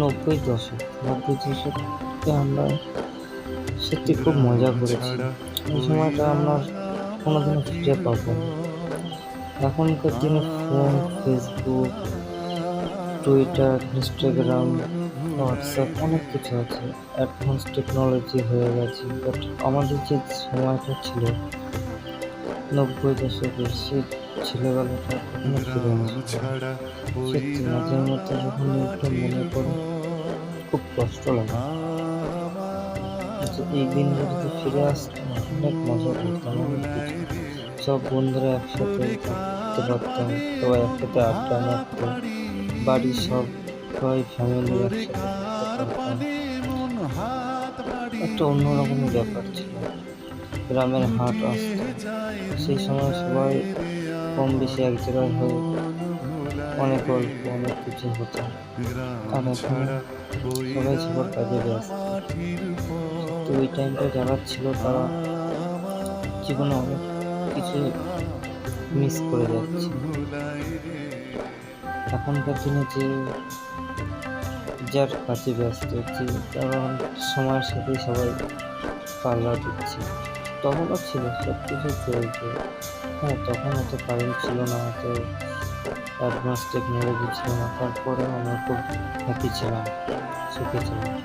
নব্বই দশক, নব্বই দশকে আমরা সত্যি খুব মজা করেছি। এই সময়টা আমরা কোনোদিনও ফিরে পাবো এখনকার দিনে phone, Facebook, Twitter, Instagram, WhatsApp অনেক কিছু আছে। অ্যাডভান্স টেকনোলজি হয়ে গেছে, বাট আমাদের যে সময়টা ছিল নব্বই দশকের সেই ছেলেবেলাটা কখনো ফিরে সত্যি মাঝে মধ্যে যখন একটু মনে পড়ে খুব কষ্ট লাগে। যে এই দিনগুলো যদি ফিরে আসতো অনেক মজা করতাম সব বন্ধুরা একসাথে থাকতে পারতাম সবাই একসাথে আড্ডা বাড়ির সব সবাই ফ্যামিলি একসাথে একটা অন্যরকমের ব্যাপার ছিল। গ্রামের হাট আসতো। সেই সময় সবাই কম বেশি এক জায়গায় হয়ে অনেক গল্প অনেক কিছু হতো। আর এখন সবাই সবার কাজে ব্যস্ত। ওই টাইমটা যারা ছিল তারা জীবনে অনেক কিছু মিস করে যাচ্ছে। এখনকার দিনে যে যার কাজে ব্যস্ত হচ্ছে তারা সময়ের সাথে সবাই পাল্লা দিচ্ছে। তখনও ছিল সব কিছু চলছে। হ্যাঁ তখন অত কারেন্ট ছিল না অত অ্যাডভান্স টেকনোলজি ছিল না তারপরে আমরা খুব হ্যাপি ছিলাম, সুখে ছিলাম।